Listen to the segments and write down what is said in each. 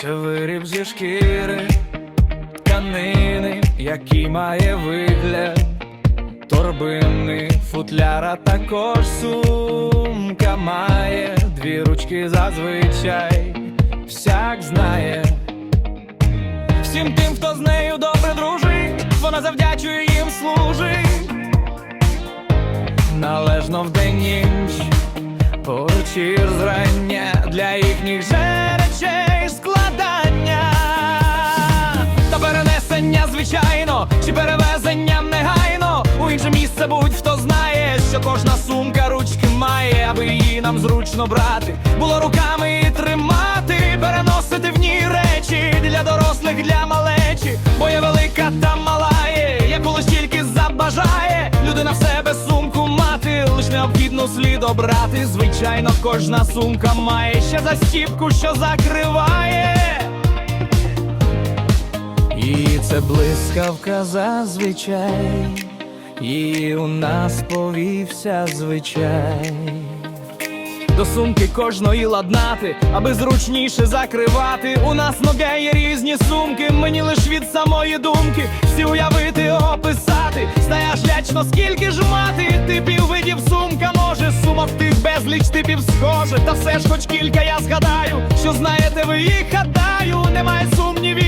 Це виріб зі шкіри, тканини, який має вигляд торбини, футляра також сумка має дві ручки зазвичай, всяк знає. Всім тим, хто з нею добре дружить, вона завдячує їм служить. Належно вдень ніч, вечір зрання для їхніх же звичайно, чи перевезенням негайно у інше місце будь хто знає, що кожна сумка ручки має, аби її нам зручно брати, було руками і тримати, переносити в ній речі для дорослих, для малечі, бо є велика та мала є, яку лиш тільки забажає людина в себе сумку мати, лиш необхідно слід обрати. Звичайно, кожна сумка має ще застіпку, що закриває. Блискавка зазвичай, і у нас повівся звичай. До сумки кожної ладнати, аби зручніше закривати. У нас ноге є різні сумки, мені лиш від самої думки всі уявити, описати. Знаєш лячно, скільки ж мати типів видів сумка може, сумок тих безліч типів схоже. Та все ж хоч кілька я згадаю, що знаєте ви їх гадаю, немає сумнівів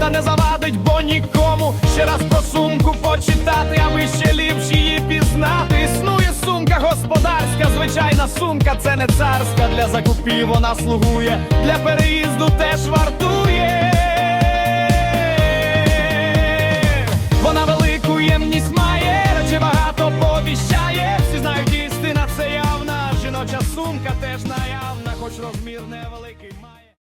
та не завадить, бо нікому ще раз про сумку почитати, аби ще ліпше її пізнати. Існує сумка господарська, звичайна сумка, це не царська. Для закупів вона слугує, для переїзду теж вартує. Вона велику ємність має, речі багато повіщає. Всі знають істина, це явна. Жіноча сумка теж наявна, хоч розмір невеликий має.